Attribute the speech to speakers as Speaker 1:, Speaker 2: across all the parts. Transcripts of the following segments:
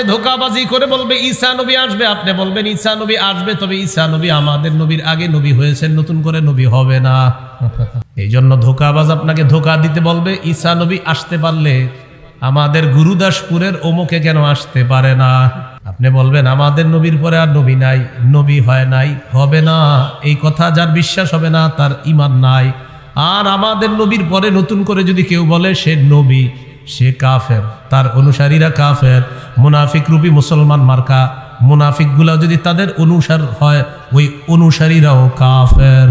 Speaker 1: ধোকাবাজি করে বলবে, ঈসা নবী আসবে। আপনি বলবেন, ঈসা নবী আসবে, তবে ঈসা নবী আমাদের নবীর আগে নবী হয়েছেন, নতুন করে নবী হবে না। এই জন্য ধোকাবাজ আপনাকে ধোকা দিতে বলবে, ঈসা নবী আসতে পারলে আমাদের গুরুদাসপুরের অমুকে কেন আসতে পারে না? আপনি বলবেন, আমাদের নবীর পরে আর নবী নাই, নবী হয় নাই, হবে না। এই কথা যার বিশ্বাস হবে না, তার ইমান নাই। আর আমাদের নবীর পরে নতুন করে যদি কেউ বলে, সে নবী। সে কাফের, তার অনুসারীরা কাফের, মুনাফিক রূপী মুসলমান মার্কা মুনাফিকগুলা যদি তাদের অনুসার হয়, ওই অনুসারীরাও কাফের।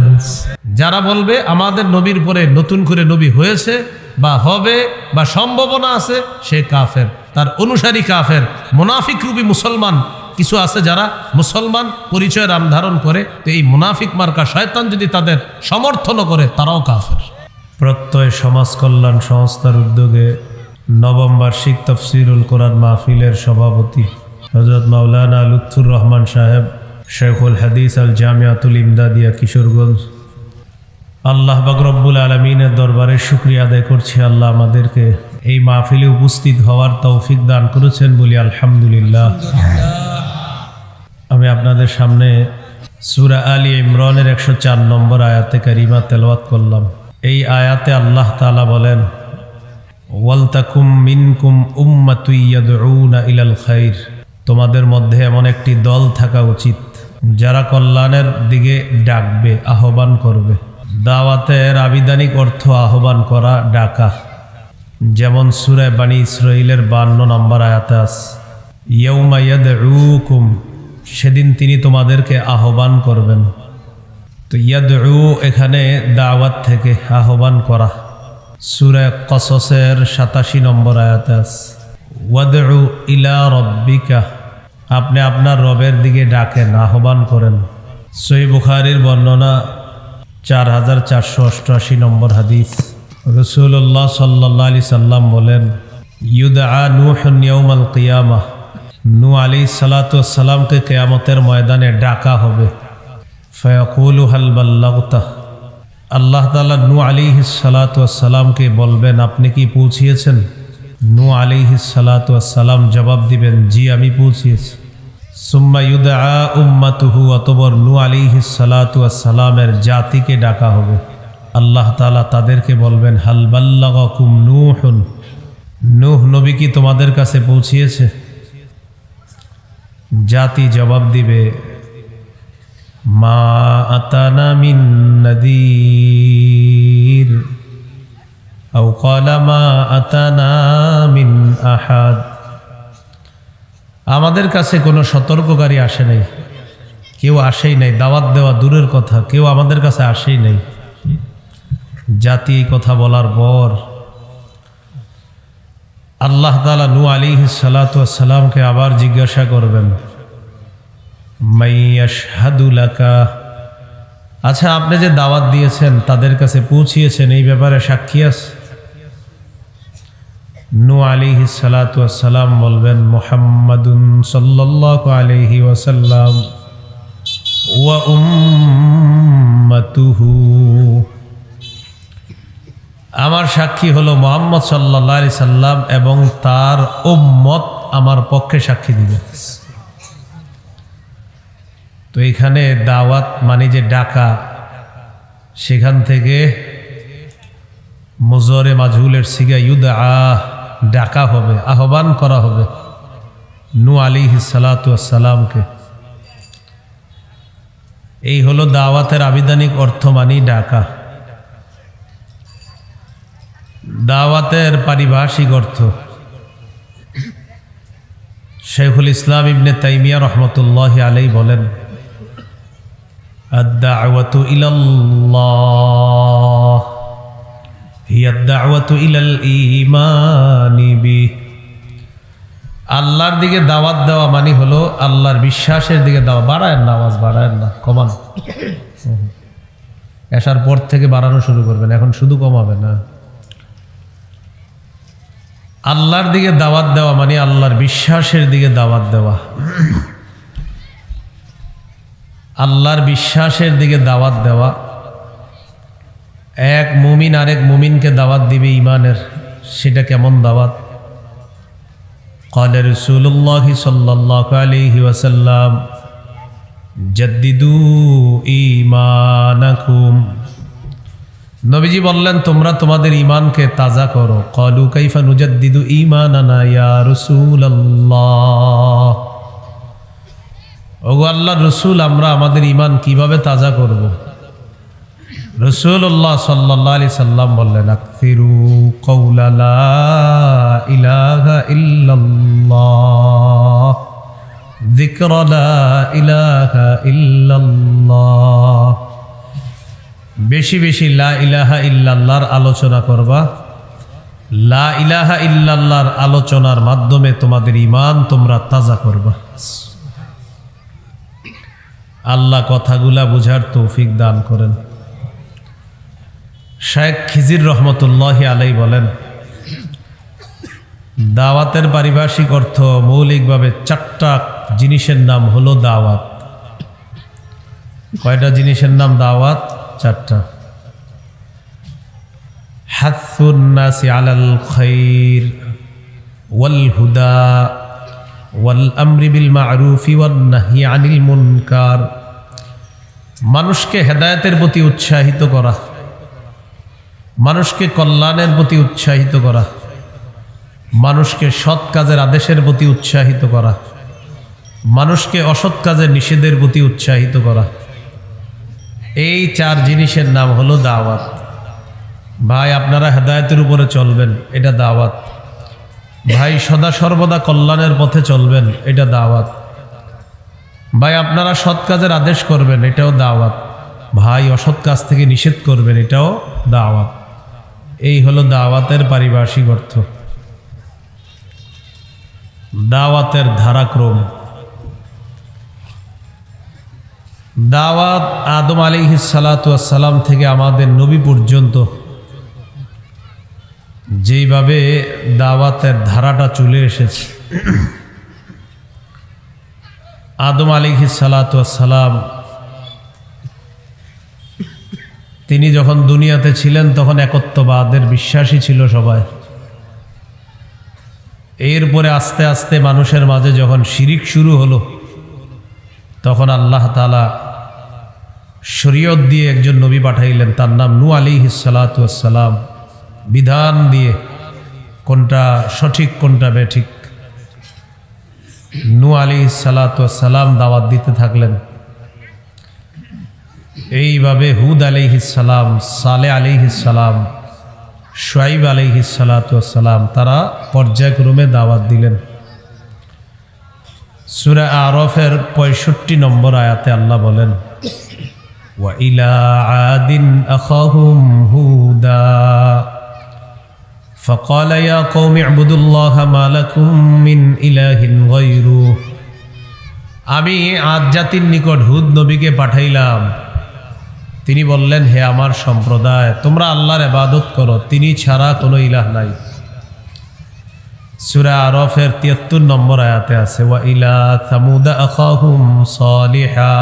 Speaker 1: যারা বলবে, আমাদের নবীর পরে নতুন করে নবী হয়েছে বা হবে বা সম্ভাবনা আছে, সে কাফের। তার অনুসারী কাফের, মুনাফিক রূপী মুসলমান কিছু আছে যারা মুসলমান পরিচয় রাম ধারণ করে, তো এই মুনাফিক মার্কা শয়তান যদি তাদের সমর্থনও করে, তারাও কাফের। প্রত্যয় সমাজ কল্যাণ সংস্থার উদ্যোগে নবম বার্ষিক তফসিরুল কোরআন মাহফিলের সভাপতি হজরত মাওলানা লুৎফুর রহমান সাহেব, শেখুল হাদিস আল জামিয়াতুল ইমদাদিয়া, কিশোরগঞ্জ। আল্লাহ বাকরব্বুল আলমিনের দরবারে শুক্রিয়া আদায় করছি। আল্লাহ আমাদেরকে এই মাহফিলে উপস্থিত হওয়ার তৌফিক দান করেছেন বলি আলহামদুলিল্লাহ। আমি আপনাদের সামনে সুরা আলী ইমরানের একশো চার নম্বর আয়াতে কারিমা তেলাওয়াত করলাম। এই আয়াতে আল্লাহ তাআলা বলেন ওয়ালতাকুম মিনকুম ইলাল খাইর। তোমাদের মধ্যে এমন একটি দল থাকা উচিত, যারা কল্যাণের দিকে ডাকবে, আহ্বান করবে। দাওয়াতের আবিধানিক অর্থ আহ্বান করা, ডাকা। যেমন সুরায় বাণী ইসরাইলের বান্ন নম্বর আয়াতে আস ইয়ৌমাইয়াদউকুম সেদিন তিনি তোমাদেরকে আহ্বান করবেন। তো ইয়াদউ এখানে দাওয়াত থেকে আহ্বান করা। সুরে কসসের সাতাশি নম্বর আয়াতাস ওয়াদউ ইলা রব্বিকা, আপনি আপনার রবের দিকে ডাকেন, আহ্বান করেন। সই বুখারির বর্ণনা চার হাজার চারশো অষ্টআশি নম্বর হাদিস। রসুল্লাহ সাল্লাহ আলি সাল্লাম বলেন ইউদা নুহন ইয়ৌমাল কিয়ামা নু আলি সালাতামকে কেয়ামতের ময়দানে ডাকা হবে। ফয়াকুলু হাল আল্লাহ তালা নু আলী সালাতামকে বলবেন, আপনি কি পৌঁছিয়েছেন? নু আলী সালাতাম জবাব দিবেন, জি, আমি পৌঁছিয়েছি। সুম্মা ইউদা উম্মাতুহু অতবর নু আলী সালাতামের জাতিকে ডাকা হবে। আল্লাহ তালা তাদেরকে বলবেন, হাল বাল্লাকুম নুহন? নুহ নবী কি তোমাদের কাছে পৌঁছিয়েছে? জাতি জবাব দিবে মা নদীর। আমাদের কাছে কোনো সতর্ককারী আসে নাই। কেউ আসেই নাই, দাওয়াত দেওয়া দূরের কথা, কেউ আমাদের কাছে আসেই নাই। জাতি কথা বলার পর আল্লাহ তালা নু আলী সালাতামকে আবার জিজ্ঞাসা করবেন মাইয়াশহাদুলাকা আচ্ছা আপনি যে দাওয়াত দিয়েছেন, তাদের কাছে পৌঁছিয়েছেন, এই ব্যাপারে সাক্ষী আছে? নু আলী সালাতাম বলবেন, মোহাম্মদুন সাল্লাহ আলহি ওয়াসাল্লাম ওয়া উম্মাতুহু। আমার সাক্ষী হলো মোহাম্মদ সাল্লাহ আলি সাল্লাম এবং তার উম্মত আমার পক্ষে সাক্ষী দিবে। তো এখানে দাওয়াত মানে যে ডাকা, সেখান থেকে মুজরে মাজহুলের সিগা ইউদ আহ ডাকা হবে, আহ্বান করা হবে নু আলী সালাতামকে এই হলো দাওয়াতের আবিধানিক অর্থ মানি ডাকা। দাওয়াতের পারিভাষিক অর্থ, শেখুল ইসলাম ইবনে তাইমিয়া রহমতুল্লাহ আলাই বলেন الدعوة إلى الله هي الدعوة إلى الإيمان به আল্লাহর দিকে দাওয়াত দেওয়া মানে হলো আল্লাহর বিশ্বাসের দিকে দাওয়া বাড়ায় না আওয়াজ বাড়ায় না কমান আসার পর থেকে বাড়ানো শুরু করবেন এখন শুধু কমাবে না আল্লাহর দিকে দাওয়াত দেওয়া মানে আল্লাহর বিশ্বাসের দিকে দাওয়াত দেওয়া আল্লাহর বিশ্বাসের দিকে দাওয়াত দেওয়া এক মুমিন আরেক মুমিনকে দাওয়াত দিবে ইমানের সেটা কেমন দাওয়াত قال رسول الله صلى الله عليه وسلم جددوا إيمانكم নবীজি বললেন তোমরা তোমাদের ইমানকে তাজা করো কলু কাইফা নুজাদ্দিদু ঈমানানা ইয়া রাসূলুল্লাহ ওগো আল্লাহ, রসুল, আমরা আমাদের ইমান কীভাবে তাজা করব? রসুল্লাহ সাল্লাহ আলি সাল্লাম বললেন কৌলালা ইলাহা ইলাহা বেশি বেশি লা ইলাহা ইল্লাল্লাহর আলোচনা করবা। লা ইলাহা ইল্লাল্লাহর আলোচনার মাধ্যমে তোমাদের ইমান তোমরা তাজা করবা। আল্লাহ কথাগুলা বুঝার তৌফিক দান করেন। শেখ খিজির রহমতুল্লাহ আলাই বলেন, দাওয়াতের পারিভাষিক অর্থ মৌলিকভাবে চারটা জিনিসের নাম হলো দাওয়াত। কয়টা জিনিসের নাম দাওয়াত? চারটা। হাসুন্নাসি আলাল খৈর ওয়াল হুদা মারুফি ওয়ান নাহি আনিল মুনকার। মানুষকে হেদায়েতের প্রতি উৎসাহিত করা। মানুষকে কল্যাণের প্রতি উৎসাহিত করা। মানুষকে সৎ কাজের আদেশের প্রতি উৎসাহিত করা। মানুষকে অসৎ কাজের নিষেধের প্রতি উৎসাহিত করা। এই চার জিনিসের নাম হলো দাওয়াত। ভাই, আপনারা হেদায়তের উপরে চলবেন, এটা দাওয়াত। ভাই, সদা সর্বদা কল্যাণের পথে চলবেন, এটা দাওয়াত। ভাই, আপনারা সৎ কাজের আদেশ করবেন, এটাও দাওয়াত। ভাই, অসৎ কাজ থেকে নিষেধ করবেন, এটাও দাওয়াত। এই হলো দাওয়াতের পারিভাষিক অর্থ। দাওয়াতের ধারাক্রম। দাওয়াত আদম আলী সালাম থেকে আমাদের নবী পর্যন্ত যেইভাবে দাওয়াতের ধারাটা চলে এসেছে। আদম আলী সালাম তিনি যখন দুনিয়াতে ছিলেন, তখন একত্ববাদের বিশ্বাসী ছিল সবাই। এরপরে আস্তে আস্তে মানুষের মাঝে যখন শিরিক শুরু হলো, তখন আল্লাহ তালা শরীয়ত দিয়ে একজন নবী পাঠাইলেন, তার নাম নু আলী সালাতাম বিধান দিয়ে কোনটা সঠিক, কোনটা বেঠিক। নু আলী সালাম দাওয়াত দিতে থাকলেন। এইভাবে হুদ সালাম, সালে সালাম সোয়াইব সালাম তারা পর্যায়ক্রমে দাওয়াত দিলেন। সুরা আরফের পঁয়ষট্টি নম্বর আয়াতে আল্লাহ বলেন ওয়াইলা আদিন হুদা। فقال يا قوم اعبدوا الله ما لكم من إله غيره আমি আদ জাতির নিকট হুদ নবীকে পাঠাইলাম তিনি বললেন হে আমার সম্প্রদায় তোমরা আল্লাহর এবাদত করো তিনি ছাড়া কোনো ইলাহ নাই সুরা আরফের তিয়াত্তর নম্বর আয়াতে আছে ওয়া ইলা থামুদা আখাহুম সালিহা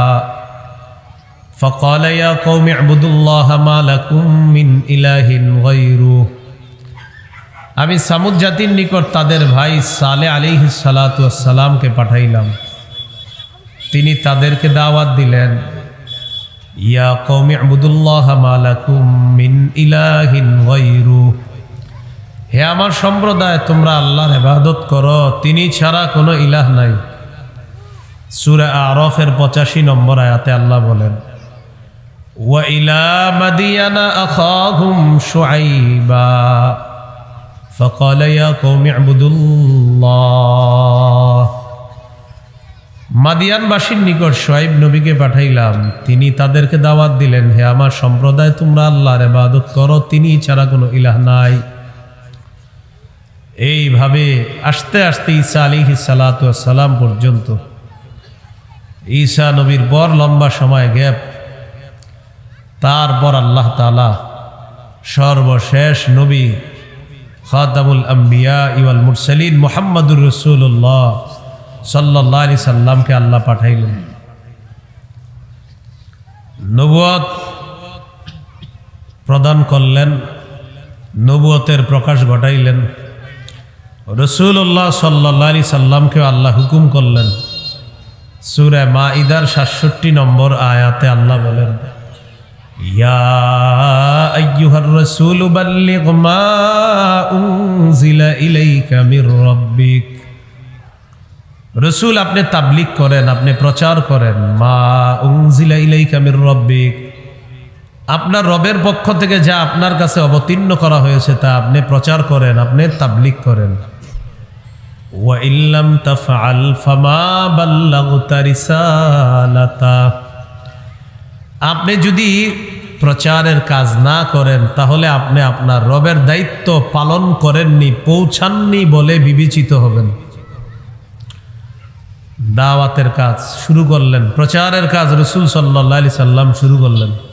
Speaker 1: فقال يا قوم اعبدوا الله ما لكم من إله غيره আমি সামুদ জাতির নিকট তাদের ভাই সালে আলিহ সালাতামকে পাঠাইলাম। তিনি তাদেরকে দাওয়াত দিলেন, ইয়া কৌমি আবুদুল্লাহ ইলাহিন হে আমার সম্প্রদায়, তোমরা আল্লাহর ইবাদত করো, তিনি ছাড়া কোনো ইলাহ নাই। সুরে আরফের পঁচাশি নম্বর আয়াতে আল্লাহ বলেন, ওয়া ইলা মাদিয়ানা আখাহুম শুআইবা। فقال يا قوم اعبدوا الله মাদিয়ানবাসীর নিকট সোয়াইব নবীকে পাঠাইলাম তিনি তাদেরকে দাওয়াত দিলেন হে আমার সম্প্রদায় তোমরা আল্লাহর ইবাদত করো তিনি ছাড়া কোনো ইলাহ নাই এইভাবে আস্তে আস্তে ঈসা আলিহি সালাম পর্যন্ত ঈসা নবীর পর লম্বা সময় গ্যাপ তারপর আল্লাহ তালা সর্বশেষ নবী খাতামুল আম্বিয়া ইওয়াল মুরসালিন মোহাম্মদুর রসুল্লাহ সাল্লাহ আলি সাল্লামকে আল্লাহ পাঠাইলেন। নবুয়ত প্রদান করলেন নবুয়তের প্রকাশ ঘটাইলেন। রসুল্লাহ সাল্লি সাল্লামকে আল্লাহ হুকুম করলেন, সুরে মা ইদার সাতষট্টি নম্বর আয়াতে আল্লাহ বলেন রাসূলু আপনি তাবলিগ করেন, আপনি প্রচার করেন। মা উংজিলা ইলাইকা মির রাব্বিক। আপনার রবের পক্ষ থেকে যা আপনার কাছে অবতীর্ণ করা হয়েছে তা আপনি প্রচার করেন, আপনি তাবলিগ করেন। ওয়াইল্লাম তাফআল ফামা বাল্লাগতা রিসালাতা। আপনি যদি প্রচারের কাজ না করেন, তাহলে আপনি আপনার রবের দায়িত্ব পালন করেননি, পৌঁছাননি বলে বিবেচিত হবেন। দাওয়াতের কাজ শুরু করলেন, প্রচারের কাজ রসুল সাল্লা সাল্লাম শুরু করলেন।